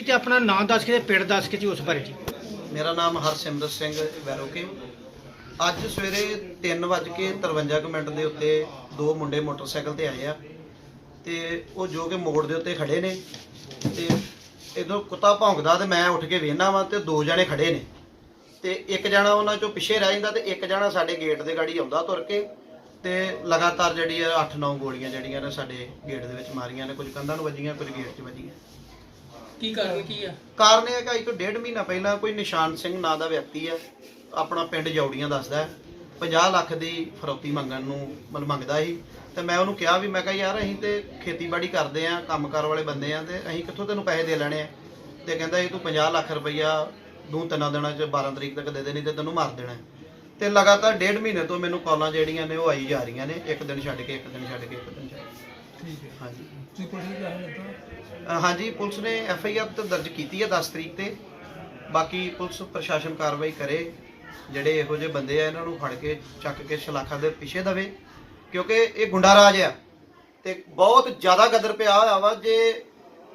ਜੀ ਤੇ ਆਪਣਾ ਨਾਮ ਦੱਸ ਕੇ ਤੇ ਪਿੰਡ ਦੱਸ ਕੇ ਜੀ ਉਸ ਬਾਰੇ ਜੀ? ਮੇਰਾ ਨਾਮ ਹਰਸਿਮਰਤ ਸਿੰਘ ਵੈਰੋਕੇ ਅੱਜ ਸਵੇਰੇ 3:53 ਮਿੰਟ ਦੇ ਉੱਤੇ ਦੋ ਮੁੰਡੇ ਮੋਟਰਸਾਈਕਲ ਤੇ ਆਏ ਆ। ਤੇ ਉਹ ਜੋ ਕਿ ਮੋੜ ਦੇ ਉੱਤੇ ਖੜੇ ਨੇ। ਤੇ ਇਦੋਂ ਕੁੱਤਾ ਭੌਂਕਦਾ ਤੇ ਮੈਂ ਉੱਠ ਕੇ ਵੇਖਣਾ ਵਾਂ ਤੇ ਦੋ ਜਣੇ ਖੜੇ ਨੇ। ਤੇ ਇੱਕ ਜਣਾ ਉਹਨਾਂ ਚੋਂ ਪਿੱਛੇ ਰਹਿ ਜਾਂਦਾ ਤੇ ਇੱਕ ਜਣਾ ਸਾਡੇ ਗੇਟ ਦੇ ਗਾੜੀ ਆਉਂਦਾ ਤੁਰ ਕੇ। ਤੇ ਲਗਾਤਾਰ ਜਿਹੜੀ ਆ 8-9 ਗੋਲੀਆਂ ਜਿਹੜੀਆਂ ਨੇ ਸਾਡੇ ਗੇਟ ਦੇ ਵਿੱਚ ਮਾਰੀਆਂ ਨੇ, ਕੁਝ ਕੰਧਾਂ ਨੂੰ ਵੱਜੀਆਂ, ਕੁਝ ਗੇਟ 'ਚ ਵੱਜੀਆਂ। ਕੀ ਕਾਰਨ ਕੀ ਆ? ਕਾਰਨ ਇਹ ਹੈ ਕਿ ਇੱਕ ਡੇਢ ਮਹੀਨਾ ਪਹਿਲਾਂ ਕੋਈ ਨਿਸ਼ਾਨ ਸਿੰਘ ਨਾਂ ਦਾ ਵਿਅਕਤੀ ਹੈ ਆਪਣਾ ਪਿੰਡ ਜੌੜੀਆਂ ਦੱਸਦਾ ਹੈ। 50 ਲੱਖ ਦੀ ਫਰੌਤੀ ਮੰਗਣ ਨੂੰ ਮਤਲਬ ਮੰਗਦਾ ਸੀ ਤੇ ਮੈਂ ਉਹਨੂੰ ਕਿਹਾ ਵੀ ਮੈਂ ਕਿਹਾ ਯਾਰ ਅਸੀਂ ਤੇ ਖੇਤੀਬਾੜੀ ਕਰਦੇ ਆਂ ਕੰਮਕਾਰ ਵਾਲੇ ਬੰਦੇ ਆ ਤੇ ਅਸੀਂ ਕਿੱਥੋਂ ਤੈਨੂੰ ਪੈਸੇ ਦੇ ਲੈਣੇ ਆ? ਤੇ ਕਹਿੰਦਾ ਇਹ ਤੂੰ 50 ਲੱਖ ਰੁਪਈਆ ਦੂੰ ਤਿੰਨਾਂ ਦਿਨਾਂ ਚ 12 ਤਰੀਕ ਤੱਕ ਦੇ ਦੇਣੀ ਤੇ ਤੈਨੂੰ ਮਾਰ ਦੇਣਾ ਹੈ। ਤੇ ਲਗਾਤਾਰ ਡੇਢ ਮਹੀਨੇ ਤੋਂ ਮੈਨੂੰ ਕਾਲਾਂ ਜਿਹੜੀਆਂ ਨੇ ਉਹ ਆਈ ਜਾ ਰਹੀਆਂ ਨੇ ਇੱਕ ਦਿਨ ਛੱਡ ਕੇ ਇੱਕ ਦਿਨ ਛੱਡ ਕੇ ਇੱਕ ਦਿਨ ਛੱਡ ਕੇ। ਠੀਕ ਹੈ। ਹਾਂਜੀ। ਤੁਸੀਂ ਪੁਲਿਸ ਨੂੰ ਹਾਂਜੀ ਪੁਲਿਸ ਨੇ ਐਫ ਆਈ ਆਰ ਤਾਂ ਦਰਜ ਕੀਤੀ ਹੈ 10 ਤਰੀਕ ਤੇ। ਬਾਕੀ ਪੁਲਿਸ ਪ੍ਰਸ਼ਾਸਨ ਕਾਰਵਾਈ ਕਰੇ ਜਿਹੜੇ ਇਹੋ ਜਿਹੇ ਬੰਦੇ ਆ ਇਹਨਾਂ ਨੂੰ ਫੜ ਕੇ ਚੱਕ ਕੇ ਸ਼ਲਾਖਾ ਦੇ ਪਿੱਛੇ ਦਵੇ। ਕਿਉਂਕਿ ਇਹ ਗੁੰਡਾ ਰਾਜ ਆ ਤੇ ਬਹੁਤ ਜ਼ਿਆਦਾ ਗਦਰ ਪਿਆ ਹੋਇਆ ਵਾ ਜੇ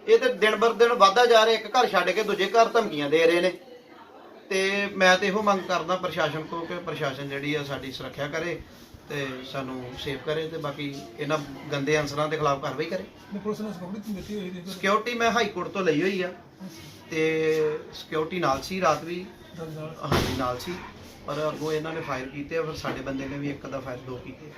ਇਹ ਤੇ ਦਿਨ ਬਰ ਦਿਨ ਵਧਦਾ ਜਾ ਰਿਹਾ ਇੱਕ ਘਰ ਛੱਡ ਕੇ ਦੂਜੇ ਘਰ ਧਮਕੀਆਂ ਦੇ ਰਹੇ ਨੇ। ਤੇ ਮੈਂ ਤੇ ਇਹੋ ਮੰਗ ਕਰਦਾ ਪ੍ਰਸ਼ਾਸਨ ਕੋਲ ਕਿ ਪ੍ਰਸ਼ਾਸਨ ਜਿਹੜੀ ਆ ਸਾਡੀ ਸੁਰੱਖਿਆ ਕਰੇ ਤੇ ਸਾਨੂੰ ਸੇਵ ਕਰੇ ਤੇ ਬਾਕੀ ਇਹਨਾਂ ਗੰਦੇ ਅਨਸਰਾਂ ਦੇ ਖਿਲਾਫ ਕਾਰਵਾਈ ਕਰੇ। ਪੁਲਿਸ ਨੂੰ ਦਿੱਤੀ ਹੋਈ ਸਿਕਿਉਰਿਟੀ ਮੈਂ ਹਾਈ ਕੋਰਟ ਤੋਂ ਲਈ ਹੋਈ ਆ ਤੇ ਸਿਕਿਉਰਿਟੀ ਨਾਲ ਸੀ ਰਾਤ ਵੀ। ਹਾਂਜੀ ਨਾਲ ਸੀ। ਪਰ ਅੱਗੋਂ ਇਹਨਾਂ ਨੇ ਫਾਇਰ ਕੀਤੇ ਆ ਫਿਰ ਸਾਡੇ ਬੰਦੇ ਨੇ ਵੀ ਇੱਕ ਦਾ ਫਾਇਰ ਦੋ ਕੀਤੇ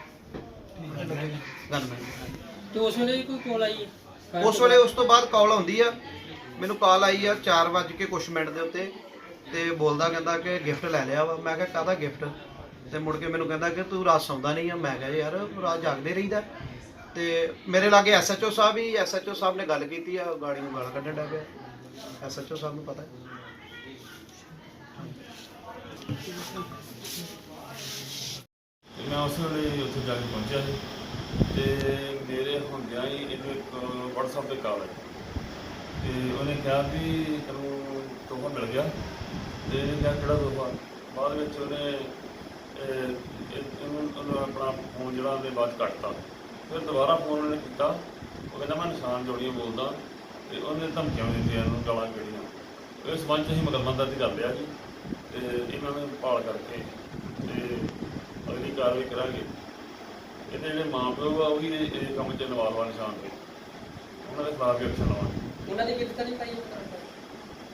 ਠੀਕ ਹੈ ਲੱਗੇਗਾ ਗਨਮੈਨ ਤੇ ਉਸ ਵੇਲੇ ਵੀ ਕੋਈ ਕੋਲ ਆਈ? ਹੈ ਉਸ ਵੇਲੇ ਉਸ ਤੋਂ ਬਾਅਦ ਕਾਲ ਆਉਂਦੀ ਆ। ਮੈਨੂੰ ਕਾਲ ਆਈ ਆ 4 ਵਜੇ ਕੇ ਕੁਛ ਮਿੰਟ ਦੇ ਉੱਤੇ। ਤੇ ਬੋਲਦਾ ਕਹਿੰਦਾ ਕਿ ਗਿਫਟ ਲੈ ਲਿਆ ਵਾ। ਮੈਂ ਕਿਹਾ, ਕਾਹਦਾ ਗਿਫਟ? ਤੇ ਮੁੜ ਕੇ ਮੈਨੂੰ ਕਹਿੰਦਾ ਕਿ ਤੂੰ ਰਾਤ ਸੌਂਦਾ ਨਹੀਂ ਆ। ਮੈਂ ਕਿਹਾ, ਯਾਰ, ਰਾਤ ਜਾਗਦੇ ਰਹੀਦਾ। ਤੇ ਮੇਰੇ ਲਾਗੇ ਐਸਐਚਓ ਸਾਹਿਬ ਵੀ ਐਸਐਚਓ ਸਾਹਿਬ ਨੇ ਗੱਲ ਕੀਤੀ ਆ ਗਾੜੀ ਨੂੰ ਗਾਲਾਂ ਕੱਢਣ ਲੱਗ ਪਿਆ। ਐਸਐਚਓ ਸਾਹਿਬ ਨੂੰ ਪਤਾ। ਹੈ ਤੇ ਮੈਂ ਉਸ ਵੇਲੇ ਉੱਥੇ ਜਾ ਕੇ ਪਹੁੰਚਿਆ ਸੀ। ਤੇ ਮੇਰੇ ਹੁੰਦਿਆਂ ਹੀ ਇਹਨੂੰ ਇੱਕ WhatsApp ਤੇ ਕਾਲ ਆਈ ਤੇ ਉਹਨੇ ਕਿਹਾ ਵੀ ਤੈਨੂੰ ਤੋਹਫਾ ਮਿਲ ਗਿਆ ਤੇ ਇਹਨੇ ਕਿਹਾ ਕਿਹੜਾ ਤੋਹਫਾ? ਬਾਅਦ ਵਿੱਚ ਉਹਨੇ ਅਹ, ਇਹ- ਇਹਨੂੰ ਉਹਨੂੰ ਆਪਣਾ ਫੋਨ ਜਿਹੜਾ ਉਹਦੇ ਬਾਅਦ 'ਚ ਕੱਟਤਾ। ਫਿਰ ਦੁਬਾਰਾ ਫੋਨ ਉਹਨੇ ਕੀਤਾ। ਉਹ ਕਹਿੰਦਾ ਮੈਂ ਨਿਸ਼ਾਨ ਜੋੜੀਆਂ ਬੋਲਦਾ। ਤੇ ਉਹਨੇ ਧਮਕੀਆਂ ਵੀ ਦਿੱਤੀਆਂ ਇਹਨੂੰ ਗਾਲਾਂ ਕੱਢੀਆਂ ਇਸ ਸੰਬੰਧ 'ਚ ਅਸੀਂ ਮੁਕੱਦਮਾ ਦਰਜ ਕਰ ਲਿਆ ਜੀ। ਤੇ ਇਹਨਾਂ ਨੂੰ ਭਾਲ ਕਰਕੇ ਤੇ ਅਗਲੀ ਕਾਰਵਾਈ ਕਰਾਂਗੇ। ਇਹਦੇ ਜਿਹੜੇ ਮਾਂ ਪਿਓ ਆ ਉਹ ਵੀ ਇਹ ਇਹ ਕੰਮ 'ਚ ਇਨਵਾਲਵ ਆ ਨਿਸ਼ਾਨ ਤੇ। ਉਹਨਾਂ ਦੇ ਖਿਲਾਫ ਵੀ ਐਕਸ਼ਨ ਲਵਾਂਗੇ। ਉਹਨਾਂ ਦੀ ਗ੍ਰਿਫਤਾਰੀ ਪਾਈ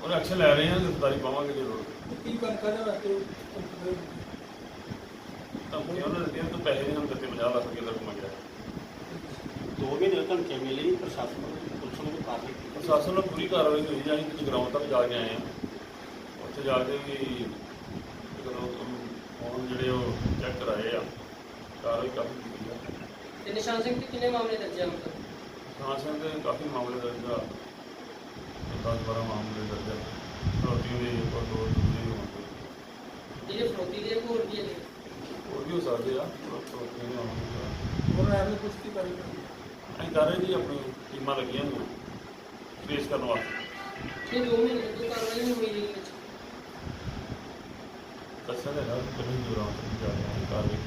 ਉਹਨੇ ਐਕਸ਼ਨ ਲੈ ਰਹੇ ਆ ਗ੍ਰਿਫਤਾਰੀ ਪਾਵਾਂਗੇ ਜ਼ਰੂਰ। ਕੀ ਕਰ ਕਰਨਾ ਵਾਸਤੇ ਤਾਂ ਉਹਨਾਂ ਦੇ ਦਿੱਤੇ ਤੋਂ ਪੈਸੇ ਨਹੀਂ ਹਮ ਦਿੱਤੇ 50 ਲੱਖ ਰੁਪਏ ਤੱਕ ਮੰਗਿਆ। ਦੋ ਮਹੀਨੇ ਧਮਕੀਆਂ ਮਿਲੀ ਪ੍ਰਸ਼ਾਸਨ ਨੂੰ ਪੁਲਿਸ ਨੂੰ ਕਾਰਵਾਈ ਪ੍ਰਸ਼ਾਸਨ ਨੂੰ ਪੂਰੀ ਕਾਰਵਾਈ ਹੋਈ ਜਾਂ ਅਸੀਂ ਗਰਾਊਂਡ ਤੱਕ ਜਾ ਕੇ ਆਏ ਆ। ਉੱਥੇ ਜਾ ਕੇ ਵੀ ਜਦੋਂ ਫੋਨ ਜਿਹੜੇ ਉਹ ਚੈੱਕ ਕਰਾਏ ਆ ਕਾਰਵਾਈ ਕਾਫੀ ਕੀਤੀ ਆ। ਤੇ ਨਿਸ਼ਾਨ ਸਿੰਘ ਤੇ ਕਿੰਨੇ ਮਾਮਲੇ ਦਰਜ ਆ ਮਤਲਬ? ਸ਼ਾਸਨ ਦੇ ਕਾਫੀ ਮਾਮਲੇ ਦਰਜ ਆ। ਦੁਆਰਾ ਮਾਮਲੇ ਦਰਜ ਹੈ ਫਰੋਤੀ ਦੇ ਕੋਲ ਦੋ ਦੂਜੇ ਹੋਣਗੇ। ਜਿਹੜੇ ਫਰੋਤੀ ਦੇ ਹੋਰ ਵੀ ਨੇ ਹੋਰ ਵੀ ਹੋ ਸਕਦੇ ਆ ਫਰੋਤੀ ਦੇ ਹੋਣਗੇ। ਹੋਰ ਐਵੇਂ ਕੁਝ ਕੀ ਕਰੀ ਅਸੀਂ ਕਰ ਰਹੇ ਜੀ ਆਪਣੀ ਟੀਮਾਂ ਲੱਗੀਆਂ ਨੇ ਫੇਸ ਕਰਨ ਵਾਸਤੇ। ਫਿਰ ਦੋ ਮਹੀਨੇ ਤੋਂ ਕਾਰਵਾਈ ਨਹੀਂ ਹੋਈ ਜੀ ਦੱਸਿਆ ਤਾਂ ਹੈ ਨਾ ਕਿਵੇਂ ਦੌਰਾਨ ਜਾ ਰਹੇ ਹਾਂ। ਕਾਰਵਾਈ